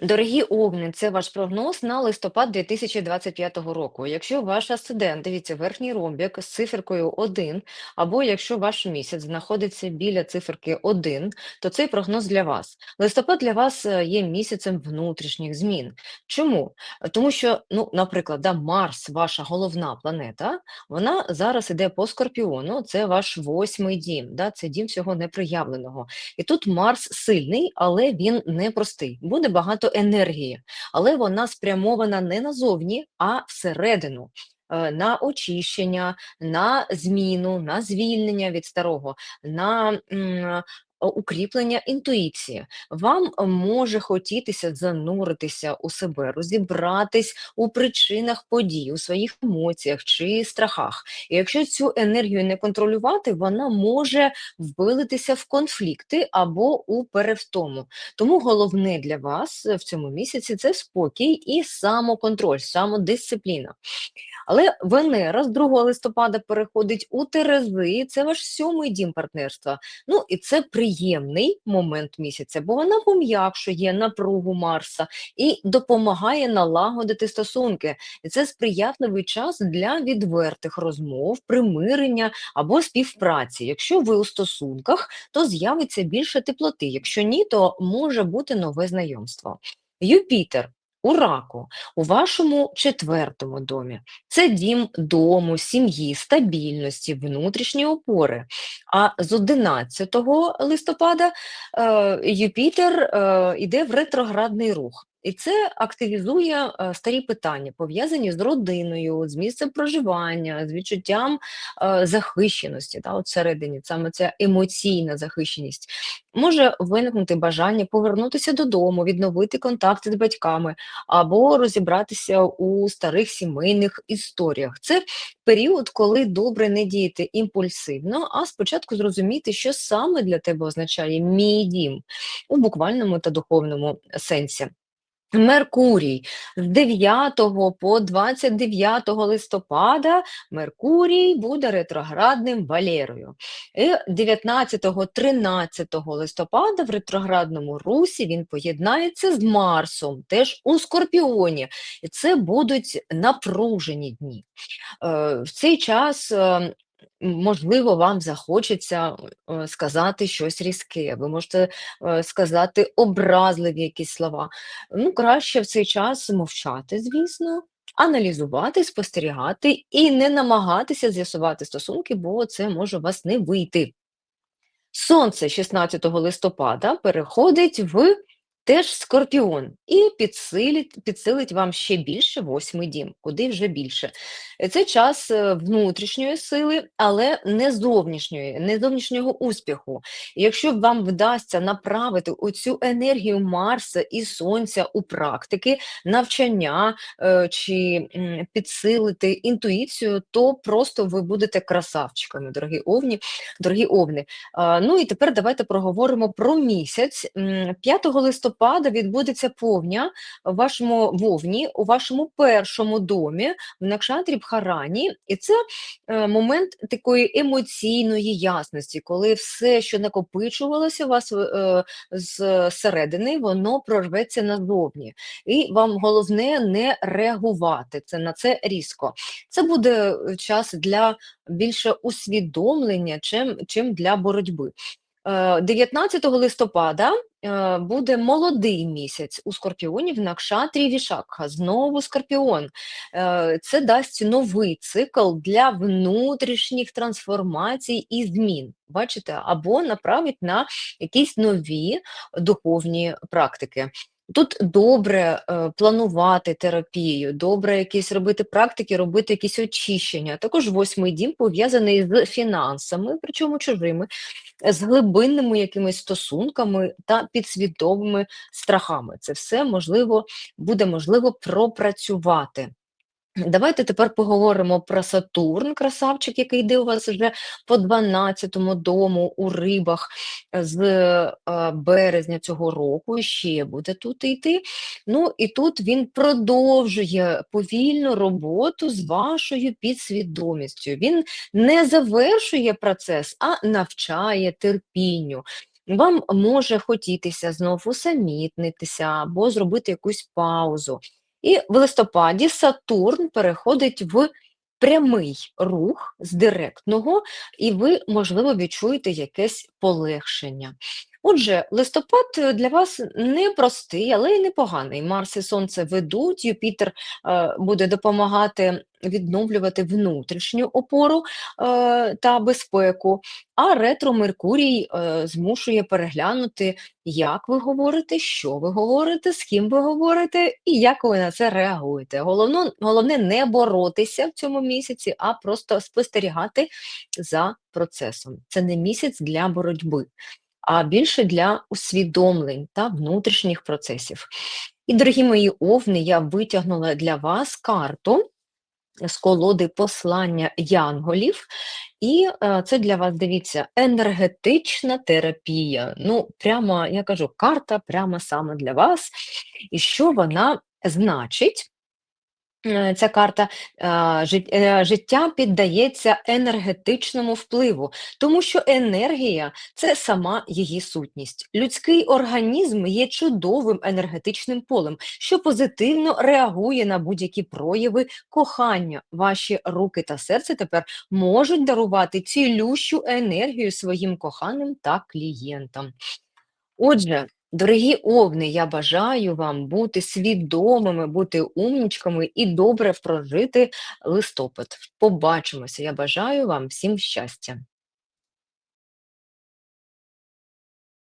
Дорогі Огни, це ваш прогноз на листопад 2025 року. Якщо ваш асцендент, дивіться, верхній ромбік з циферкою 1, або якщо ваш місяць знаходиться біля циферки 1, то цей прогноз для вас. Листопад для вас е, є місяцем внутрішніх змін. Чому? Тому що, ну, наприклад, да, Марс, ваша головна планета, вона зараз іде по Скорпіону, це ваш восьмий дім, да, це дім всього непроявленого. І тут Марс сильний, але він непростий. Буде багато енергії, але вона спрямована не назовні, а всередину. е, На очищення, на зміну, на звільнення від старого, на укріплення інтуїції. Вам е, може хотітися зануритися у себе, розібратись у причинах подій, у своїх емоціях чи страхах. І якщо цю енергію не контролювати, вона може вилитися в конфлікти або у перевтому. Тому головне для вас е, в цьому місяці це спокій і самоконтроль, самодисципліна. Але Венера з 2 листопада переходить у Терези, це ваш сьомий дім партнерства. Ну і це приємний момент місяця, бо вона пом'якшує напругу Марса і допомагає налагодити стосунки. І це сприятливий час для відвертих розмов, примирення або співпраці. Якщо ви у стосунках, то з'явиться більше теплоти. Якщо ні, то може бути нове знайомство. Юпітер. У раку у вашому четвертому домі це дім дому, сім'ї, стабільності, внутрішньої опори. А з 11 листопада е, Юпітер е, йде в ретроградний рух. І це активізує е, старі питання, пов'язані з родиною, з місцем проживання, з відчуттям е, захищеності. Та, от всередині, саме ця емоційна захищеність. Може виникнути бажання повернутися додому, відновити контакти з батьками або розібратися у старих сімейних історіях. Це період, коли добре не діяти імпульсивно, а спочатку зрозуміти, що саме для тебе означає мій дім у буквальному та духовному сенсі. Меркурій з 9 по 29 листопада Меркурій буде ретроградним Валерою. І 19-13 листопада в ретроградному русі він поєднається з Марсом, теж у Скорпіоні. І це будуть напружені дні. Е, В цей час е, Можливо, вам захочеться е, сказати щось різке, ви можете е, сказати образливі якісь слова. Ну, краще в цей час мовчати, звісно, аналізувати, спостерігати і не намагатися з'ясувати стосунки, бо це може у вас не вийти. Сонце 16 листопада переходить в теж Скорпіон і підсилить, підсилить вам ще більше восьмий дім, куди вже більше. Це час е, внутрішньої сили, але не зовнішньої, не зовнішнього успіху. Якщо вам вдасться направити оцю енергію Марса і Сонця у практики, навчання е, чи підсилити інтуїцію, то просто ви будете красавчиками, дорогі овні, дорогі овни. Ну і тепер давайте проговоримо про місяць. 5 листопада відбудеться повня в вашому вовні, у вашому першому домі в Накшатрі Бхарані, і це е, момент такої емоційної ясності, коли все, що накопичувалося у вас е, з воно прорветься назовні. І вам головне не реагувати це на це різко. Це буде час для більше усвідомлення, чим, чим для боротьби. Е, 19 листопада е, буде молодий місяць у Скорпіоні в Накшатрі Вішакха, знову Скорпіон. Е, Це дасть новий цикл для внутрішніх трансформацій і змін. Бачите, або направить на якісь нові духовні практики. Тут добре е, планувати терапію, добре якісь робити практики, робити якісь очищення. Також восьмий дім пов'язаний з фінансами, причому чужими, з глибинними якимись стосунками та підсвідомими страхами. Це все можливо буде можливо пропрацювати. Давайте тепер поговоримо про Сатурн, красавчик, який йде у вас вже по 12-му дому у рибах з е, березня цього року, ще буде тут йти. Ну і тут він продовжує повільну роботу з вашою підсвідомістю. Він не завершує процес, а навчає терпінню. Вам може хотітися знов усамітнитися або зробити якусь паузу. І в листопаді Сатурн переходить в прямий рух з директного, і ви, можливо, відчуєте якесь полегшення. Отже, листопад е, для вас непростий, але й непоганий. Марс і Сонце ведуть, Юпітер е, буде допомагати відновлювати внутрішню опору е, та безпеку, а ретро Меркурій змушує переглянути, як ви говорите, що ви говорите, з ким ви говорите і як ви на це реагуєте. Головно, головне не боротися в цьому місяці, а просто спостерігати за процесом. Це не місяць для боротьби а більше для усвідомлень та внутрішніх процесів. І, дорогі мої овни, я витягнула для вас карту з колоди послання янголів, і е, це для вас, дивіться, енергетична терапія. Ну, прямо, я кажу, карта прямо саме для вас. І що вона значить? Е, Ця карта жит- е, життя піддається енергетичному впливу, тому що енергія це сама її сутність. Людський організм є чудовим енергетичним полем, що позитивно реагує на будь-які прояви кохання. Ваші руки та серце тепер можуть дарувати цілющу енергію своїм коханим та клієнтам. Отже, дорогі овни, я бажаю вам бути свідомими, бути умнічками і добре прожити листопад. Побачимося. Я бажаю вам всім щастя.